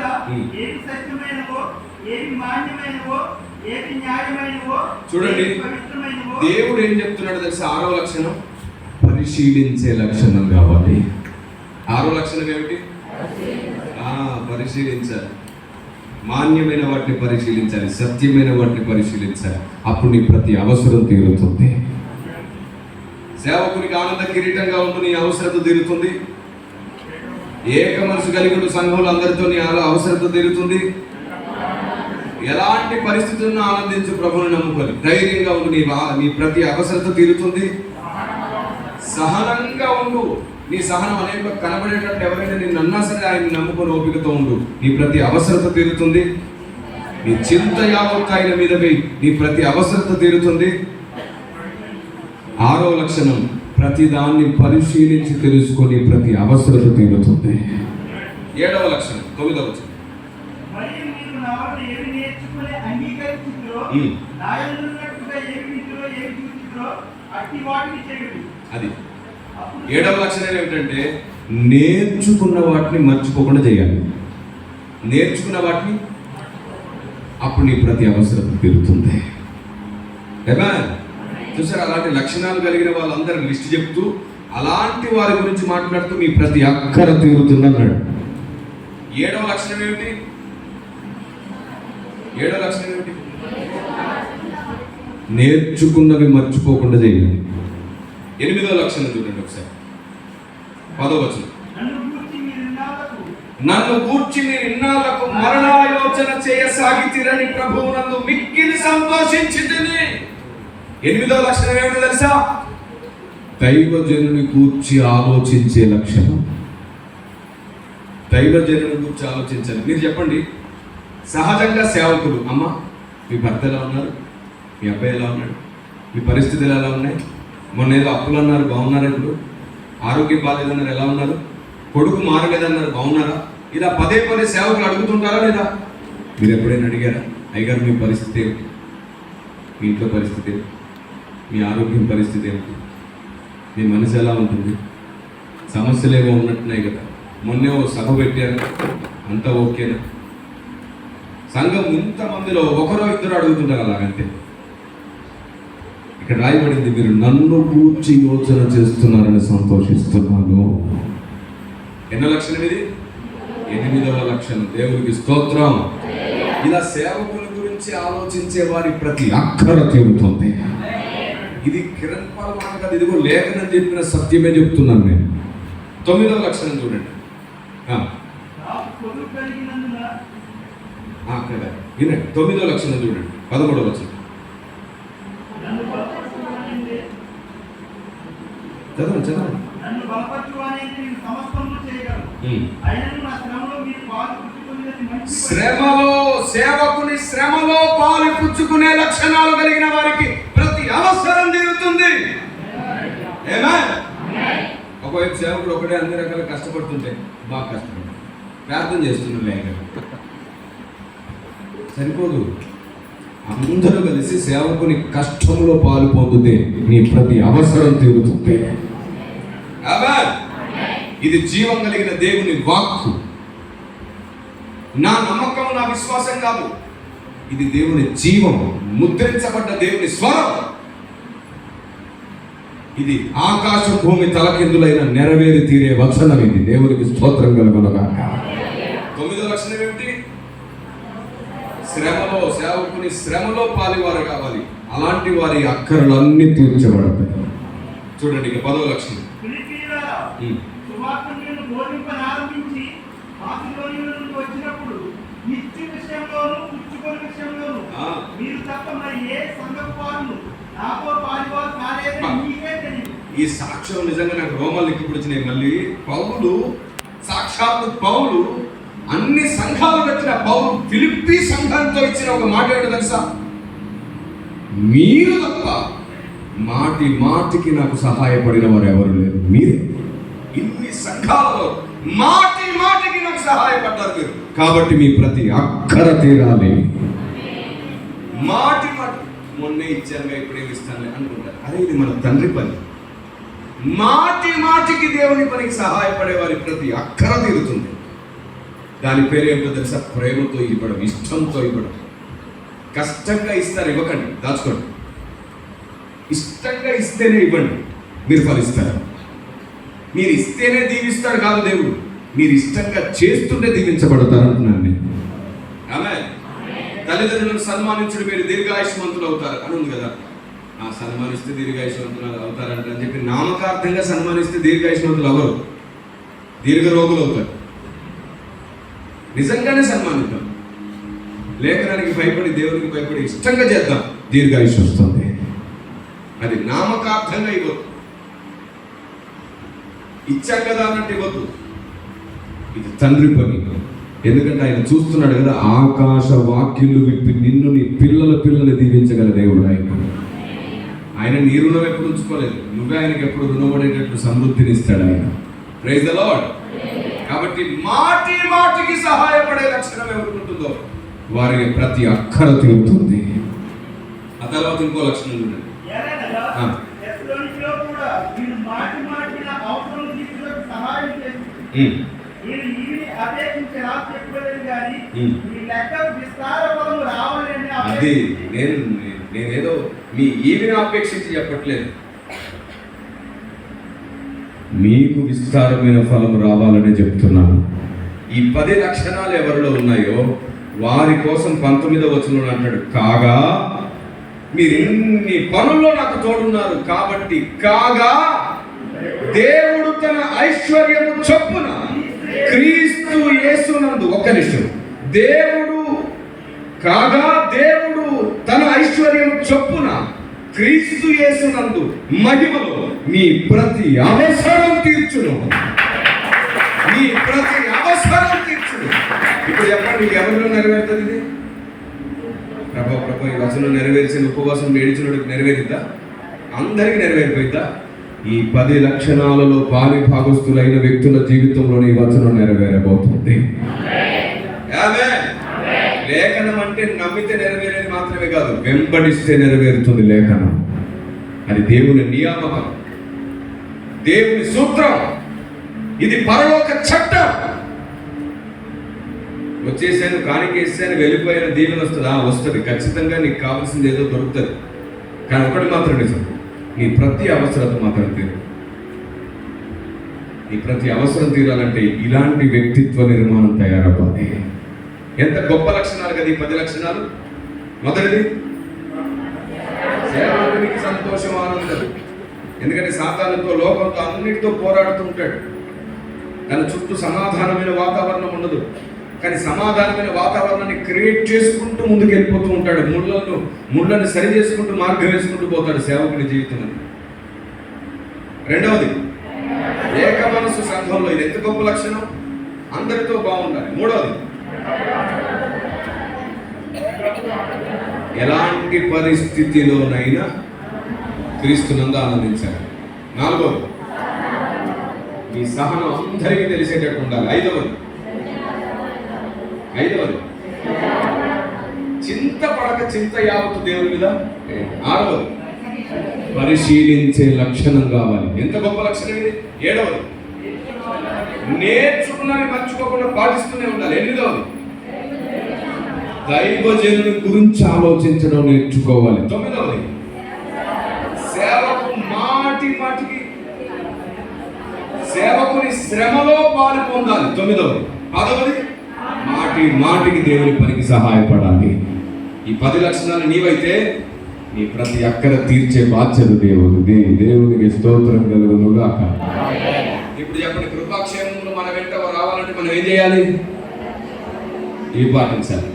ఎడల. ఏది సత్యమైనవో ఏది మాన్యమైనవో ఏది న్యాయమైనవో చూడండి. దేవుడు ఏం చెప్తున్నాడు తెలిసి? ఆరో లక్షణం పరిశీలించే లక్షణం కావాలి. ఆరో లక్షణం ఏమిటి? ఆ, పరిశీలించాలి. మాన్యమైన వాటిని పరిశీలించాలి సత్యమైన వాటిని పరిశీలించాలి. అప్పుడు నీ ప్రతి అవసరం తీరుతుంది. సేవకునికి ఆనంద కిరీటంగా ఉంటూ నీ అవసరత తీరుతుంది. ఏక మనసు కలిగి సంఘంలో అందరితో నీ అవసరత తీరుతుంది. ఎలాంటి పరిస్థితులను ఆనందించు ప్రభుని నమ్ముకొని ధైర్యంగా ఉండు నీ వా- నీ ప్రతి అవసరత తీరుతుంది. సహనంగా ఉండు. నీ సహనం అనేక కనబడేటట్టు ఎవరైనా నిన్ను అన్నా సరే ఆయన నమ్ముకొని ఓపికతో ఉండు. నీ ప్రతి అవసరత తీరుతుంది. నీ చింత యావత్ ఆయన మీద నీ ప్రతి అవసరత తీరుతుంది. ఆరో లక్షణం. ప్రతి దాన్ని పరిశీలించి తెలుసుకొని ప్రతి అవసరత తీరుతుంది ఏడవ లక్షణం తొమ్మిదవ అది. ఏడవ లక్షణం ఏమిటంటే నేర్చుకున్న వాటిని మర్చిపోకుండా చేయాలి. నేర్చుకున్న వాటిని అప్పుడు నీ ప్రతి అవసరం తీరుతుంది. ఏమా? చూసారు అలాంటి లక్షణాలు కలిగిన వాళ్ళందరూ లిస్ట్ చెప్తూ అలాంటి వారి గురించి మాట్లాడుతూ మీ ప్రతి అక్కర తీరుతుంది అన్నాడు ఏడవ లక్షణం ఏమిటి? ఏడవ లక్షణం ఏమిటి? నేర్చుకున్నవి మర్చిపోకుండా చేయండి. ఎనిమిదో లక్షణం చూడండి ఒకసారి. పదో నన్ను గూర్చి మీరు ఇన్నాళ్ళకు మరణాలోచన గూర్చి మీరు చేయసాగితిరని ప్రభువు నందు మిక్కిలి సంతోషించి ఎనిమిదో లక్షణం ఏమిటో తెలుసా? దైవజనుని కూర్చి ఆలోచించే లక్షణం. దైవజనుని కూర్చి ఆలోచించాలి మీరు చెప్పండి. సహజంగా సేవకులు అమ్మ మీ భర్త ఎలా ఉన్నారు? మీ అబ్బాయి ఎలా ఉన్నాడు? మీ పరిస్థితులు ఎలా ఉన్నాయి? మొన్న ఏదో అప్పులు అన్నారు బాగున్నారా ఇప్పుడు? ఆరోగ్యం బాగాలేదన్నారు ఎలా ఉన్నారు? కొడుకు మారలేదన్నారు బాగున్నారా? ఇలా పదే పదే సేవకులు అడుగుతుంటారా లేదా? మీరు ఎప్పుడైనా అడిగారా? అయ్యగారు మీ పరిస్థితి ఏమిటి? మీ ఇంట్లో పరిస్థితి ఏమిటి? మీ ఆరోగ్యం పరిస్థితి ఏమిటి? మీ మనసు ఎలా ఉంటుంది? సమస్యలు ఏమో ఉన్నట్టున్నాయి కదా. మొన్నే ఓ సభ పెట్టారు అంతా ఓకేనా? సంఘం ఇంతమందిలో ఒకరో ఇద్దరు అడుగుతుంటారు అలాగంటే. ఇక్కడ రాయబడింది మీరు నన్ను కూర్చి యోచన చేస్తున్నారని సంతోషిస్తున్నాను. ఎన్నో లక్షణం ఇది ఎనిమిదవ లక్షణం దేవునికి స్తోత్రం. ఇలా సేవకుల గురించి ఆలోచించే వారి ప్రతి అక్కర తీరుతుంది. ఇది కిరణ్ పాల్ మాట కాదు ఇదిగో లేఖనం చెప్పిన సత్యమే చెప్తున్నాను నేను. తొమ్మిదవ లక్షణం చూడండి. అక్కడ వినండి తొమ్మిదవ లక్షణం చూడండి పదమూడవ లక్షణం. చదవండి చదవండి. శ్రమలో సేవకుని శ్రమలో పాలు పుచ్చుకునే లక్షణాలు కలిగిన వారికి అవసరం తీరుతుంది. ఒకవైపు సేవకుడు ఒకటే అన్ని రకాల కష్టపడుతుంటే బాగా కష్టపడు ప్రార్థన చేస్తున్నాడు లేక సరిపోదు. అందరూ కలిసి సేవకుని కష్టంలో పాలు పొందితే నీ ప్రతి అవసరం తీరుతుంది. ఇది జీవం కలిగిన దేవుని వాక్కు. నా నమ్మకం నా విశ్వాసం కాదు. ఇది దేవుని జీవం. ముద్రించబడ్డ దేవుని స్వరం. ఇది ఆకాశ భూమి తలకిందులైన నెరవేరి తీరే వచనం ఇది. దేవునికి స్తోత్రం కలుగునగాక. తొమ్మిదో లక్షణం ఏమిటి? శ్రమలో సేవకుని శ్రమలో పాలివారు కావాలి. అలాంటి వారి అక్కరలన్నీ తీర్చబడతాయి. చూడండి ఇక పదో లక్షణం. విషయంలోను పుచ్చుకొని విషయంలోను. మీరు తప్ప ఏ నాతో పాలివారు కాలేదని ఆ. మీకే తెలియదు ఈ సాక్ష్యం నిజంగా నాకు రోమాలు వచ్చినాయి మళ్ళీ పౌలు సాక్షాత్తు పౌలు అన్ని సంఘాలు పెట్టిన పౌలు ఫిలిప్పి సంఘంతో ఇచ్చిన ఒక మాట ఏంటో తెలుసా? మీరు తప్ప మాటి మాటికి నాకు సహాయపడిన వారు ఎవరు లేరు. మీరు ఇన్ని సంఘాలలో మాటి మాటికి నాకు సహాయపడ్డారు మీరు. కాబట్టి మీ ప్రతి అక్కర తీరాలి. మాటి మాటి మొన్నే ఇచ్చాను ఇప్పుడేమి ఇస్తానులే అనుకుంటారు. అదే ఇది మన తండ్రి పని. మాటి మాటికి దేవుని పనికి సహాయపడే వారి ప్రతి అక్కర తీరుతుంది. దాని పేరు ఏంటో తెలుసా? ప్రేమతో ఇవ్వడం ఇష్టంతో ఇవ్వడం. కష్టంగా ఇస్తారు ఇవ్వకండి దాచుకోండి. ఇష్టంగా ఇస్తేనే ఇవ్వండి మీరు ఫలిస్తారు. మీరు ఇస్తేనే దీవిస్తాడు కాదు దేవుడు మీరు ఇష్టంగా చేస్తుంటే దీవించబడతారు అంటున్నాను నేను. ఆమె తల్లిదండ్రులను సన్మానించడం మీరు దీర్ఘాయుష్మంతులు అవుతారు అని ఉంది కదా. సన్మానిస్తే దీర్ఘాయుషవంతులు అవుతారంట అని చెప్పి నామకార్థంగా సన్మానిస్తే దీర్ఘాయుషవంతులు అవ్వరు దీర్ఘ రోగులు అవుతారు. నిజంగానే సన్మానిద్దాం. లేఖనానికి భయపడి దేవునికి భయపడి ఇష్టంగా చేద్దాం. దీర్ఘాయుష్ వస్తుంది. అది నామకార్థంగా ఇవ్వద్దు. ఇచ్చాం కదా అన్నట్టు ఇవ్వద్దు. ఇది తండ్రి పని. ఎందుకంటే ఆయన చూస్తున్నాడు కదా ఆకాశ వాక్యులు విప్పి నిన్ను నీ పిల్లల పిల్లల్ని దీవించగల దేవుడు ఆయన. ఆయన నీ రుణం ఎప్పుడు ఉంచుకోలేదు. నువ్వే ఆయనకి ఎప్పుడు రుణపడేటట్లు సమృద్ధిని ఇస్తాడు ఆయన. ప్రైజ్ ద లార్డ్ కాబట్టి మాటి మాటికి సహాయపడే లక్షణం ఎవరికి ఉంటుందో వారికి ప్రతి అక్కర తీరుతుంది ఆ తర్వాత ఇంకో లక్షణం చూడండి. అది నేను నేనేదో మీ ఈవిని అపేక్షించి చెప్పట్లేదు. మీకు విస్తారమైన ఫలం రావాలని చెప్తున్నాను. ఈ పది లక్షణాలు ఎవరిలో ఉన్నాయో వారి కోసం పంతొమ్మిదో వచనంలో అంటాడు కాగా మీరు ఎన్ని పనుల్లో నాకు తోడున్నారు కాబట్టి కాగా దేవుడు తన ఐశ్వర్యము చొప్పున క్రీస్తు యేసునందు ఒక్క నిమిషం దేవుడు కాగా దేవుడు ఐశ్వర్యం చొప్పున క్రీస్తు యేసునందు మహిమలో మీ ప్రతి అవసరం తీర్చును. మీ ప్రతి అవసరం తీర్చును. ఇప్పుడు చెప్పండి ఎవరిలో నెరవేరుతుంది ఇది? ప్రభా ప్రభా ఈ వచనం నెరవేర్చిన ఉపవాసం ఏడిచినోడికి నెరవేరిద్దా? అందరికీ నెరవేరిపోయిద్దా? ఈ పది లక్షణాలలో పాలి భాగస్తులైన వ్యక్తుల జీవితంలో ఈ వచనం నెరవేరబోతుంది. లేఖనం అంటే నమ్మితే నెరవేరేది మాత్రమే కాదు. వెంబడిస్తే నెరవేరుతుంది లేఖనం. అది దేవుని నియామకం. దేవుని సూత్రం. ఇది పరలోక చట్టం. వచ్చేసాను కానికేసాను వెళ్ళిపోయిన దీవెన వస్తుందా. వస్తుంది. ఖచ్చితంగా నీకు కావాల్సింది ఏదో దొరుకుతుంది. కానీ ఒకటి మాత్రం నిజం. నీ ప్రతి అవసరత మాత్రం తీరు. నీ ప్రతి అవసరం తీరాలంటే ఇలాంటి వ్యక్తిత్వ నిర్మాణం తయారవ్వాలి. ఎంత గొప్ప లక్షణాలు కదా ఈ పది లక్షణాలు? మొదటిది సేవకునికి సంతోషం ఆనందం. ఎందుకంటే సాతానుతో లోకంతో అన్నిటితో పోరాడుతూ ఉంటాడు. తన చుట్టూ సమాధానమైన వాతావరణం ఉండదు. కానీ సమాధానమైన వాతావరణాన్ని క్రియేట్ చేసుకుంటూ ముందుకు వెళ్ళిపోతూ ఉంటాడు. ముళ్ళను ముళ్ళను సరి చేసుకుంటూ మార్గం వేసుకుంటూ పోతాడు సేవకుని జీవితం అని. రెండవది ఏక మనసు సంఘంలో ఇది ఎంత గొప్ప లక్షణం? అందరితో బాగుండాలి. మూడవది ఎలాంటి పరిస్థితిలోనైనా క్రీస్తునందు ఆనందించాలి. నాలుగవది మీ సహనం అందరికీ తెలిసేటట్టు ఉండాలి. ఐదవది ఐదవది చింత పడక చింత యావత్తు దేవుని మీద ఆరవది పరిశీలించే లక్షణం కావాలి. ఎంత గొప్ప లక్షణం ఇది? ఏడవది నేర్చుకున్నవి మర్చిపోకుండా పాటిస్తూనే ఉండాలి. ఎనిమిదవది దైవజనుని గురించి ఆలోచించడం నేర్చుకోవాలి. తొమ్మిదవది సేవకు మాటి మాటికి సేవకుని శ్రమలో పాలు పొందాలి. తొమ్మిదవది పదవది మాటి మాటికి దేవుని పనికి సహాయపడాలి. ఈ పది లక్షణాలు నీవైతే నీ ప్రతి అక్కడ తీర్చే బాధ్యత దేవుడిది దేవునికి స్తోత్రం కలుగునుగాక. ఇప్పుడు చెప్పండి కృపాక్షేమంలో మన వెంట రావాలంటే మనం ఏం చేయాలి? ఈ పాటించాలి?